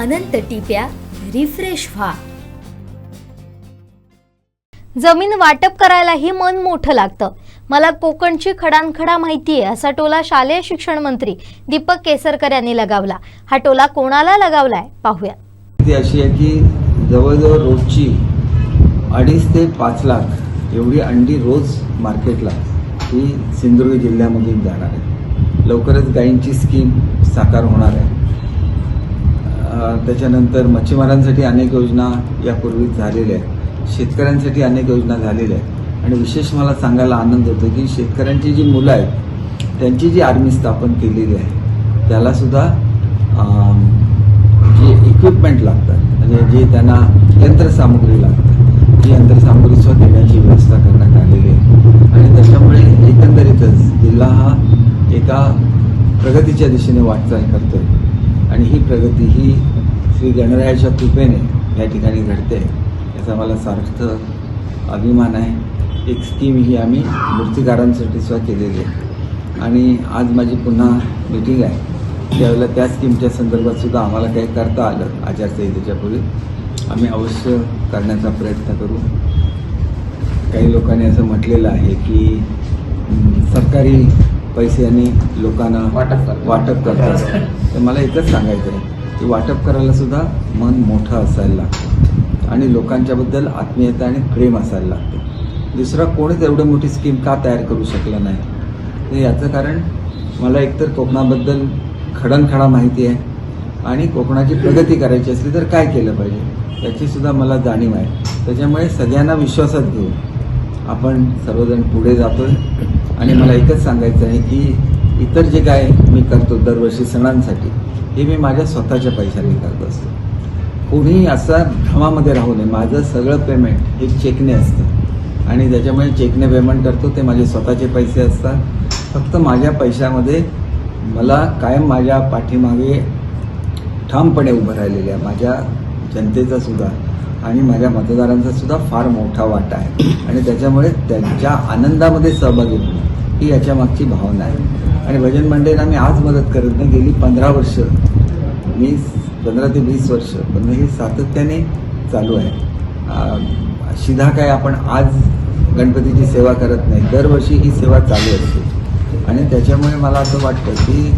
अनंत टिप्या refresh व्हा. जमीन वाटप करायलाही मन मोठं लागतं. मला कोकणची खडानखडा माहिती आहे असा टोला शालेय शिक्षण मंत्री दीपक केसरकर यांनी लगावला. हा टोला कोणाला लगावलाय? पाहूया ती अशी आहे की जवळजवळ रोजची अडीच ते पाच लाख एवढी अंडी रोज मार्केटला ही सिंधुदुर्ग जिल्ह्यामधून जाणार आहे. लवकरच गायींची स्कीम साकार होणार आहे. त्याच्यानंतर मच्छीमारांसाठी अनेक योजना यापूर्वीच झालेल्या आहेत. शेतकऱ्यांसाठी अनेक योजना झालेल्या आहेत. आणि विशेष मला सांगायला आनंद होतो की शेतकऱ्यांची जी मुलं आहेत त्यांची जी आर्मी स्थापन केलेली आहे त्यालासुद्धा जे इक्विपमेंट लागतात म्हणजे जे त्यांना यंत्रसामुग्री लागते ती यंत्रसामुग्री सुद्धा देण्याची व्यवस्था करण्यात आलेली आहे. आणि त्याच्यामुळे एकंदरीतच जिल्हा हा एका प्रगतीच्या दिशेने वाटचाल करतोय. आणि ही प्रगती ही श्री गणरायाच्या कृपेने या ठिकाणी घडते. याचा मला सार्थ अभिमान आहे. एक स्कीम ही आम्ही मूर्तिकारांसाठी सुद्धा केलेली आहे. आणि आज माझी पुन्हा मीटिंग आहे. त्यावेळेला त्या स्कीमच्या संदर्भात सुद्धा आम्हाला काही करता आलं. आचारसंहितेच्या पूर्वी. आम्ही अवश्य करण्याचा प्रयत्न करू. काही लोकांनी असं म्हटलेलं आहे की सरकारी पैशाने लोकांना वाटप. वाटप करतात. तर मला एकच सांगायचं आहे ते वाटप करायला सुद्धा मन मोठं असायला लागतं. आणि लोकांच्याबद्दल आत्मीयता आणि प्रेम असायला लागतं. दुसरा कोणीच एवढं मोठी स्कीम का तयार करू शकलं नाही. तर याचं कारण मला एकतर कोकणाबद्दल खडनखडा माहिती आहे आणि कोकणाची प्रगती करायची असली तर काय केलं पाहिजे याचीसुद्धा मला जाणीव आहे. त्याच्यामुळे सगळ्यांना विश्वासात घेऊन आपण सर्वजण पुढे जातोय. आणि मला एकच सांगायचं आहे की इतर जे काय मी करतो दरवर्षी सणांसाठी हे मी माझ्या स्वतःच्या पैशाने करत असतो. कोणीही असा भ्रमामध्ये राहू नये. माझं सगळं पेमेंट हे चेकने असतं. आणि ज्याच्यामुळे चेकने पेमेंट करतो ते माझे स्वतःचे पैसे असतात. फक्त माझ्या पैशामध्ये मला कायम माझ्या पाठीमागे ठामपणे उभं राहिलेल्या माझ्या जनतेचा सुद्धा आणि माझ्या मतदारांचा सुद्धा फार मोठा वाटा आहे. आणि त्याच्यामुळे त्यांच्या आनंदामध्ये सहभागी होणे ही याच्या मागची भावना आहे. आणि भजन मंडळीला मी आज मदत करत नाही गेली पंधरा वर्ष. मी पंधरा ते वीस वर्ष. पण हे सातत्याने चालू आहे. शिधा काय आपण आज गणपतीची सेवा करत नाही. दरवर्षी ही सेवा चालू असते. आणि त्याच्यामुळे मला असं वाटतं की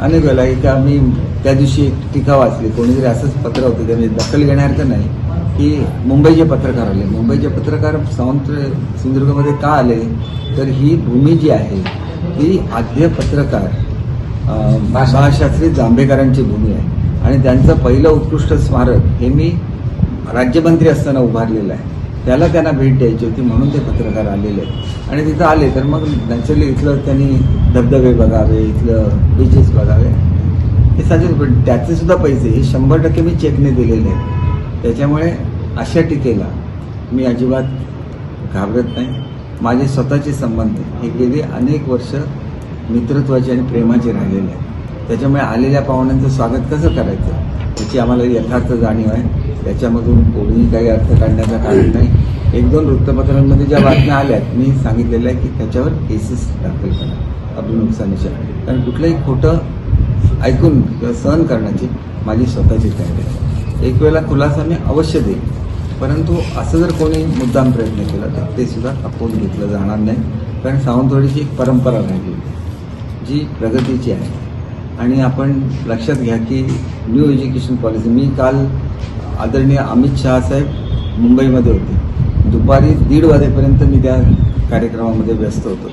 अनेक वेळेला एका मी त्या दिवशी एक टीका वाचली. कोणीतरी असंच पत्र होतं त्यामध्ये दखल घेण्यासारखं नाही की मुंबईचे पत्रकार आले. मुंबईचे पत्रकार सावंत सिंधुदुर्गमध्ये का आले? तर ही भूमी जी आहे ती आद्य पत्रकार अं, भाषाशास्त्री जांभेकरांची भूमी आहे. आणि त्यांचं पहिलं उत्कृष्ट स्मारक हे मी राज्यमंत्री असताना उभारलेलं आहे. त्याला त्यांना भेट द्यायची होती म्हणून ते पत्रकार आलेले आहेत. आणि तिथं आले तर मग नॅचरली इथलं त्यांनी धबधबे बघावे इथलं बीचेस बघावे. हे साजेच पण त्याचे सुद्धा पैसे हे शंभर टक्के मी चेकने दिलेले आहेत. त्याच्यामुळे अशा टीकेला मी अजिबात घाबरत नाही. माझे स्वतःचे संबंध हे गेली अनेक वर्ष मित्रत्वाचे आणि प्रेमाचे राहिलेले आहेत. त्याच्यामुळे आलेल्या पाहुण्यांचं स्वागत कसं करायचं? याची आम्हाला यथार्थ जाणीव आहे. त्याच्यामधून कोणीही काही अर्थ काढण्याचं कारण नाही. एक दोन वृत्तपत्रांमध्ये ज्या बातम्या आल्यात मी सांगितलेलं आहे की त्याच्यावर केसेस दाखल करा. आपलं नुकसानीच्या कारण कुठलंही खोटं ऐकून किंवा सहन करण्याची माझी स्वतःची तयारी आहे. एक वेळेला खुलासा मी अवश्य देईन. परंतु असं जर कोणी मुद्दाम प्रयत्न केला तर ते सुद्धा खपवून घेतलं जाणार नाही. कारण सावंतवाडीची एक परंपरा राहिली जी प्रगतीची आहे. आणि आपण लक्षात घ्या की न्यू एज्युकेशन पॉलिसी मी काल आदरणीय अमित शहा साहेब मुंबईमध्ये होते. दुपारी दीड वाजेपर्यंत मी त्या कार्यक्रमामध्ये व्यस्त होतो.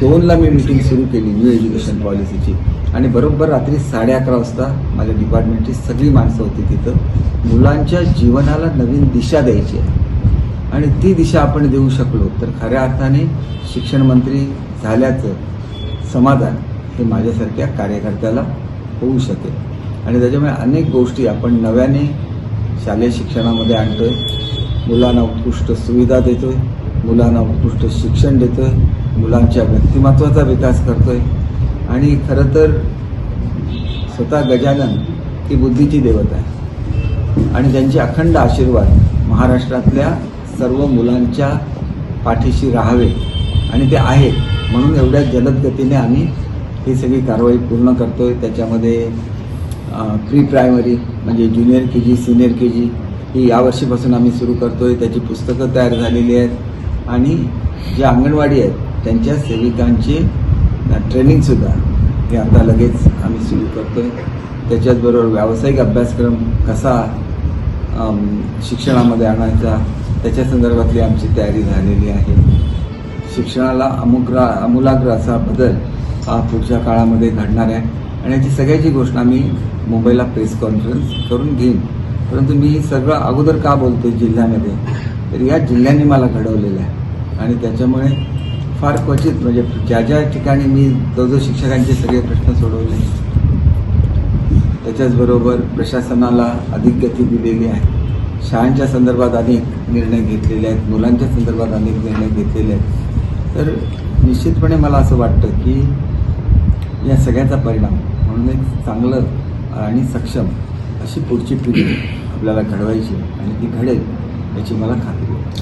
दोनला मी मीटिंग सुरू केली न्यू एज्युकेशन पॉलिसीची आणि बरोबर रात्री साडे अकरा वाजता माझ्या डिपार्टमेंटची सगळी माणसं होती तिथं. मुलांच्या जीवनाला नवीन दिशा द्यायची आहे. आणि ती दिशा आपण देऊ शकलो तर खऱ्या अर्थाने शिक्षण मंत्री झाल्याचं समाधान हे माझ्यासारख्या कार्यकर्त्याला होऊ शकेल. आणि त्याच्यामुळे अनेक गोष्टी आपण नव्याने शालेय शिक्षणामध्ये आणतो आहे मुलांना उत्कृष्ट सुविधा देतो आहे मुलांना उत्कृष्ट शिक्षण देतो आहे मुलांच्या व्यक्तिमत्वाचा विकास करतो आहे आणि खरं तर स्वतः गजानन ही बुद्धीची देवता आहे. आणि त्यांचे अखंड आशीर्वाद महाराष्ट्रातल्या सर्व मुलांच्या पाठीशी राहावे आणि ते आहेत म्हणून एवढ्या जलद गतीने आम्ही ही सगळी कारवाई पूर्ण करतो आहे त्याच्यामध्ये प्री प्रायमरी म्हणजे junior K G senior K G ही यावर्षीपासून आम्ही सुरू करतो आहे त्याची पुस्तकं तयार झालेली आहेत. आणि ज्या अंगणवाडी आहेत त्यांच्या सेविकांची ट्रेनिंगसुद्धा हे आता लगेच आम्ही सुरू करतो आहे त्याच्याचबरोबर व्यावसायिक अभ्यासक्रम कसा शिक्षणामध्ये आणायचा त्याच्या संदर्भातली आमची तयारी झालेली आहे. शिक्षणाला अमुग्रा अमूलाग्र असा बदल हा पुढच्या काळामध्ये घडणार आहे. आणि याची सगळ्याची घोषणा मी मुंबईला प्रेस कॉन्फरन्स करून घेईन. परंतु मी सगळं अगोदर का बोलतो जिल्ह्यामध्ये? तर या जिल्ह्यांनी मला घडवलेलं आहे. आणि त्याच्यामुळे फार क्वचित म्हणजे ज्या ज्या ठिकाणी मी जो जो शिक्षकांचे सगळे प्रश्न सोडवले त्याच्याचबरोबर प्रशासनाला अधिक गती दिलेली आहे. शाळांच्या संदर्भात अनेक निर्णय घेतलेले आहेत मुलांच्या संदर्भात अनेक निर्णय घेतलेले आहेत. तर निश्चितपणे मला असं वाटतं की या सगळ्याचा परिणाम म्हणून एक चांगलं आणि सक्षम अशी पुढची पिढी आपल्याला घडवायची आणि ती घडेल याची मला खात्री